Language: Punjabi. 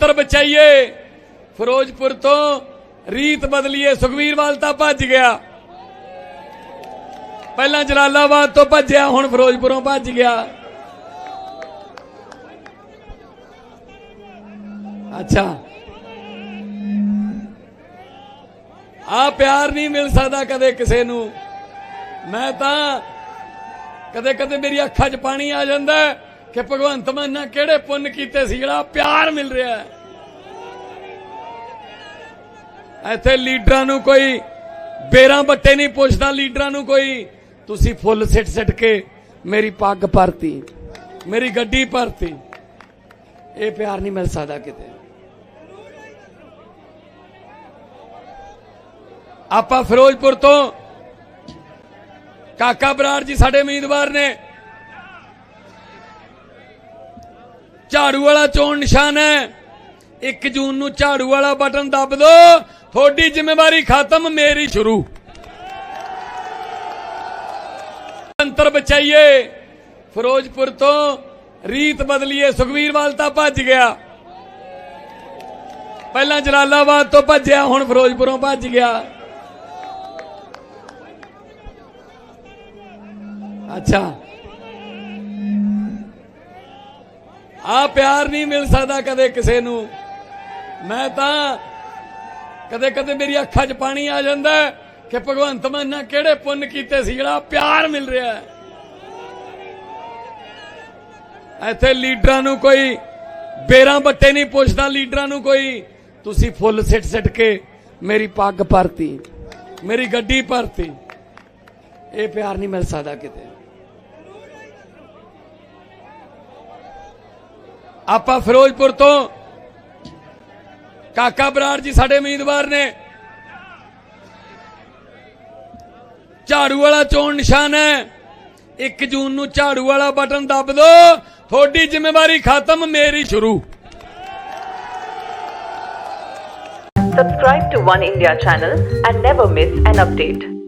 ਅੰਤਰ ਬਚਾਈਏ। ਫਿਰੋਜ਼ਪੁਰ ਤੋਂ ਰੀਤ ਬਦਲੀਏ, ਸੁਖਵੀਰ ਵਾਲ ਤਾਂ ਭੱਜ ਗਿਆ। ਪਹਿਲਾਂ ਜਲਾਲਾਬਾਦ ਤੋਂ ਭੱਜਿਆ, ਹੁਣ ਫਿਰੋਜ਼ਪੁਰੋਂ ਭੱਜ ਗਿਆ। ਅੱਛਾ। ਆ ਪਿਆਰ ਨਹੀਂ ਮਿਲ ਸਕਦਾ ਕਦੇ ਕਿਸੇ ਨੂੰ। ਮੈਂ ਤਾਂ ਕਦੇ ਕਦੇ ਮੇਰੀ ਅੱਖਾਂ 'ਚ ਪਾਣੀ ਆ ਜਾਂਦਾ। ਕਿ ਭਗਵੰਤ ਮਾਨ ਨੇ ਕਿਹੜੇ ਪੁੰਨ ਕੀਤੇ ਸੀ ਜਿਹੜਾ ਪਿਆਰ ਮਿਲ ਰਿਹਾ ਹੈ? ਇੱਥੇ ਲੀਡਰਾਂ ਨੂੰ ਕੋਈ ਬੇਰਾਂ ਬੱਟੇ ਨਹੀਂ ਪੁੱਛਦਾ, ਲੀਡਰਾਂ ਨੂੰ ਕੋਈ, ਤੁਸੀਂ ਫੁੱਲ ਸਿੱਟ ਸਿੱਟ ਕੇ ਮੇਰੀ ਪੱਗ ਭਰਤੀ, ਮੇਰੀ ਗੱਡੀ ਭਰਤੀ, ਇਹ ਪਿਆਰ ਨਹੀਂ ਮਿਲ ਸਕਦਾ ਕਿਤੇ। ਆਪਾਂ ਫਿਰੋਜ਼ਪੁਰ ਤੋਂ ਕਾਕਾ ਬਰਾੜ ਜੀ ਸਾਡੇ ਉਮੀਦਵਾਰ ਨੇ। ਝਾੜੂ ਵਾਲਾ ਚੋਣ ਨਿਸ਼ਾਨ ਹੈ। 1 ਜੂਨ ਨੂੰ ਝਾੜੂ ਵਾਲਾ ਬਟਨ ਦੱਬ ਦੋ। ਤੁਹਾਡੀ ਜ਼ਿੰਮੇਵਾਰੀ ਖਤਮ, ਮੇਰੀ ਸ਼ੁਰੂ। ਅੰਤਰ ਬਚਾਈਏ। ਫਿਰੋਜ਼ਪੁਰ ਤੋਂ ਰੀਤ ਬਦਲੀਏ। ਸੁਖਵੀਰ ਵਾਲ ਤਾਂ ਭੱਜ ਗਿਆ। ਪਹਿਲਾਂ ਜਲਾਲਾਬਾਦ ਤੋਂ ਭੱਜਿਆ, ਹੁਣ ਫਿਰੋਜ਼ਪੁਰੋਂ ਭੱਜ ਗਿਆ। ਅੱਛਾ। ਆ ਪਿਆਰ ਨਹੀਂ ਮਿਲ ਸਕਦਾ ਕਦੇ ਕਿਸੇ ਨੂੰ। ਮੈਂ ਤਾਂ ਕਦੇ ਕਦੇ ਮੇਰੀ ਅੱਖਾਂ 'ਚ ਪਾਣੀ ਆ ਜਾਂਦਾ ਕਿ ਭਗਵੰਤ ਮਾਨ ਨੇ ਕਿਹੜੇ ਪੁੰਨ ਕੀਤੇ ਸੀ, ਜਿਹੜਾ ਪਿਆਰ ਮਿਲ ਰਿਹਾ ਹੈ। ਇੱਥੇ ਲੀਡਰਾਂ ਨੂੰ ਕੋਈ ਬੇਰਾਂ ਬੱਟੇ ਨਹੀਂ ਪੁੱਛਦਾ, ਲੀਡਰਾਂ ਨੂੰ ਕੋਈ, ਤੁਸੀਂ ਫੁੱਲ ਸਿੱਟ ਸਿੱਟ ਕੇ ਮੇਰੀ ਪੱਗ ਭਰਤੀ, ਮੇਰੀ ਗੱਡੀ ਭਰਤੀ। ਇਹ ਪਿਆਰ ਨਹੀਂ ਮਿਲ ਸਕਦਾ ਕਿਤੇ। ਆਪਾਂ ਫਿਰੋਜ਼ਪੁਰ ਤੋਂ ਕਾਕਾ ਬਰਾੜ ਜੀ ਸਾਡੇ ਉਮੀਦਵਾਰ ਨੇ। ਝਾੜੂ ਵਾਲਾ ਚੋਣ ਨਿਸ਼ਾਨ ਹੈ। 1 ਜੂਨ ਨੂੰ ਝਾੜੂ ਵਾਲਾ ਬਟਨ ਦੱਬ ਦੋ। ਤੁਹਾਡੀ ਜ਼ਿੰਮੇਵਾਰੀ ਖਤਮ, ਮੇਰੀ ਸ਼ੁਰੂ। Subscribe to One India channel and never miss an update.